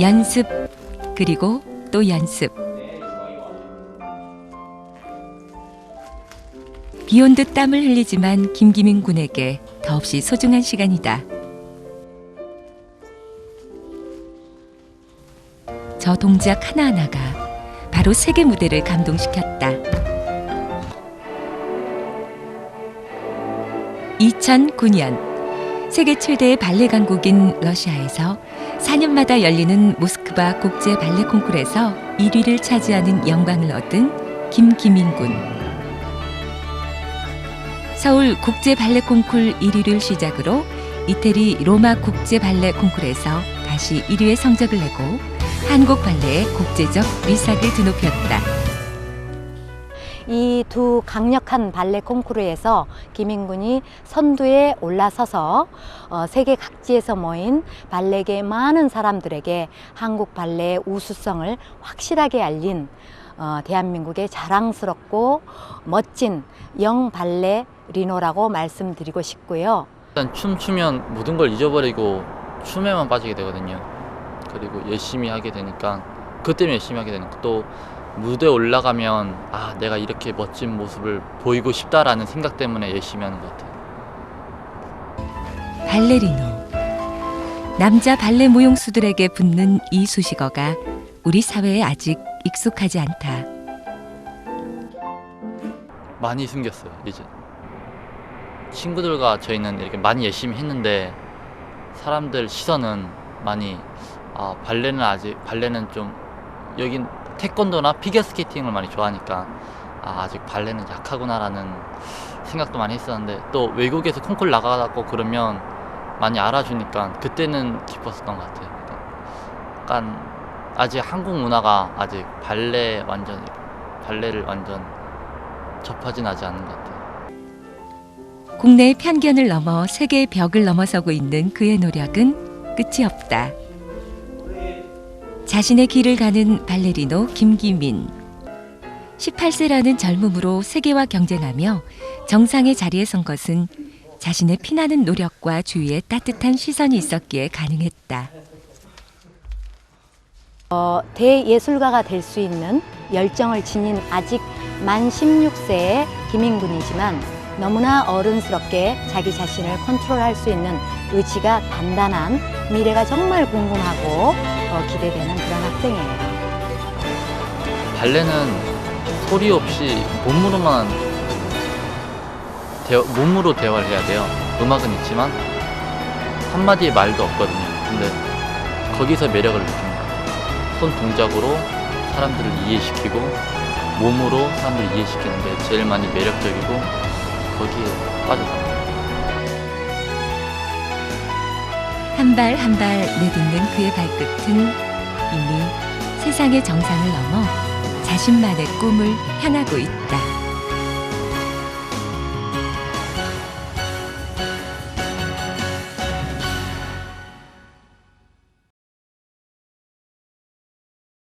연습 그리고 또 연습 비온 듯 땀을 흘리지만 김기민 군에게 더없이 소중한 시간이다. 저 동작 하나하나가 바로 세계 무대를 감동시켰다. 2009년 세계 최대의 발레 강국인 러시아에서 4년마다 열리는 모스크바 국제 발레 콩쿠르에서 1위를 차지하는 영광을 얻은 김기민 군. 서울 국제 발레 콩쿨 1위를 시작으로 이태리 로마 국제 발레 콩쿨에서 다시 1위의 성적을 내고 한국 발레의 국제적 위상을 드높였다. 이 두 강력한 발레 콩쿠르에서 김인군이 선두에 올라서서 어, 세계 각지에서 모인 발레계 많은 사람들에게 한국 발레의 우수성을 확실하게 알린 어, 대한민국의 자랑스럽고 멋진 영 발레 리노라고 말씀드리고 싶고요. 일단 춤 추면 모든 걸 잊어버리고 춤에만 빠지게 되거든요. 그리고 열심히 하게 되니까 그것 때문에 열심히 하게 되니까 또 무대에 올라가면 아 내가 이렇게 멋진 모습을 보이고 싶다라는 생각 때문에 열심히 하는 것 같아요. 발레리노. 남자 발레 무용수들에게 붙는 이 수식어가 우리 사회에 아직 익숙하지 않다. 많이 숨겼어요 이제 친구들과 저희는 이렇게 많이 열심히 했는데 사람들 시선은 많이 아 발레는 아직 발레는 좀 여긴 태권도나 피겨스케이팅을 많이 좋아하니까 아 아직 발레는 약하구나라는 생각도 많이 했었는데 또 외국에서 콩쿨 나가고 그러면 많이 알아주니까 그때는 기뻤었던 것 같아요. 약간 아직 한국 문화가 아직 발레 완전 발레를 완전 접하진 하지 않는 것 같아요. 국내의 편견을 넘어 세계의 벽을 넘어서고 있는 그의 노력은 끝이 없다. 자신의 길을 가는 발레리노 김기민. 18세라는 젊음으로 세계와 경쟁하며 정상의 자리에 선 것은 자신의 피나는 노력과 주위의 따뜻한 시선이 있었기에 가능했다. 어, 대예술가가 될 수 있는 열정을 지닌 아직 만 16세의 김인군이지만 너무나 어른스럽게 자기 자신을 컨트롤할 수 있는 의지가 단단한 미래가 정말 궁금하고 어, 기대되는 그런 학생이에요. 발레는 소리 없이 몸으로만 대화, 몸으로 대화를 해야 돼요. 음악은 있지만 한마디의 말도 없거든요. 근데 거기서 매력을 느낍니다. 손 동작으로 사람들을 이해시키고 몸으로 사람들을 이해시키는 게 제일 많이 매력적이고 거기에 빠져갑 한 발 한 발 내딛는 그의 발끝은 이미 세상의 정상을 넘어 자신만의 꿈을 향하고 있다.